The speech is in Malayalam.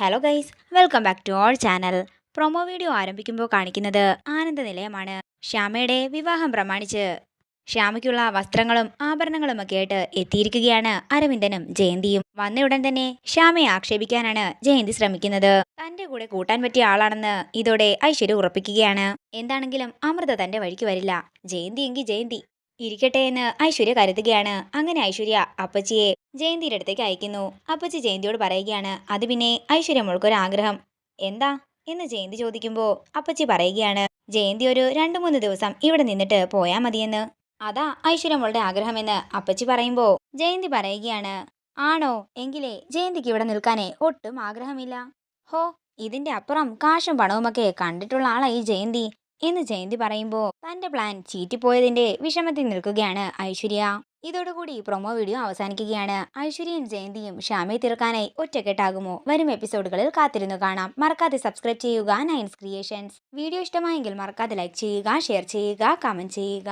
Hello guys welcome back to our channel promo video ആരംഭിക്കുമ്പോൾ കാണിക്കുന്നത് ആനന്ദ നിലയമാണ് ശ്യാമയുടെ വിവാഹം പ്രമാണിച്ച്. ശ്യാമയ്ക്കുള്ള വസ്ത്രങ്ങളും ആഭരണങ്ങളും ഒക്കെ ആയിട്ട് എത്തിയിരിക്കുകയാണ് അരവിന്ദനും ജയന്തിയും. വന്നയുടൻ തന്നെ ശ്യാമയെ ആക്ഷേപിക്കാനാണ് ജയന്തി ശ്രമിക്കുന്നത്. തന്റെ കൂടെ കൂട്ടാൻ പറ്റിയ ആളാണെന്ന് ഇതോടെ ഐശ്വര്യ ഉറപ്പിക്കുകയാണ്. എന്താണെങ്കിലും അമൃത തന്റെ വഴിക്ക് വരില്ല. ജയന്തി എങ്കിൽ ജയന്തി ഇരിക്കട്ടെ എന്ന് ഐശ്വര്യ കരുതുകയാണ്. അങ്ങനെ ഐശ്വര്യ അപ്പച്ചിയെ ജയന്തിയുടെ അടുത്തേക്ക് അയക്കുന്നു. അപ്പച്ചി ജയന്തിയോട് പറയുകയാണ് അത് പിന്നെ ഐശ്വര്യ മോൾക്കൊരു ആഗ്രഹം. എന്താ? എന്ന് ജയന്തി ചോദിക്കുമ്പോൾ അപ്പച്ചി പറയുകയാണ് ജയന്തി ഒരു രണ്ടു മൂന്ന് ദിവസം ഇവിടെ നിന്നിട്ട് പോയാ മതിയെന്ന്. അതാ ഐശ്വര്യ മോളുടെ ആഗ്രഹമെന്ന് അപ്പച്ചി പറയുമ്പോൾ ജയന്തി പറയുകയാണ് ആണോ? എങ്കിലേ ജയന്തിക്ക് ഇവിടെ നിൽക്കാനേ ഒട്ടും ആഗ്രഹമില്ല. ഹോ ഇതിന്റെ അപ്പുറം കാശും പണവുമൊക്കെ കണ്ടിട്ടുള്ള ആളായി ജയന്തി. എന്ന് ജയന്തി പറയുമ്പോൾ തന്റെ പ്ലാൻ ചീറ്റിപ്പോയതിന്റെ വിഷമത്തിൽ നിൽക്കുകയാണ് ഐശ്വര്യ. ഇതോടുകൂടി പ്രൊമോ വീഡിയോ അവസാനിക്കുകയാണ്. ഐശ്വര്യയും ജയന്തിയും ഷാമി തീർക്കാനായി ഒറ്റക്കെട്ടാകുമോ? വരും എപ്പിസോഡുകളിൽ കാത്തിരുന്നു കാണാം. മറക്കാതെ സബ്സ്ക്രൈബ് ചെയ്യുക നയൻസ് ക്രിയേഷൻസ് വീഡിയോ ഇഷ്ടമായെങ്കിൽ മറക്കാതെ ലൈക്ക് ചെയ്യുക ഷെയർ ചെയ്യുക കമന്റ് ചെയ്യുക.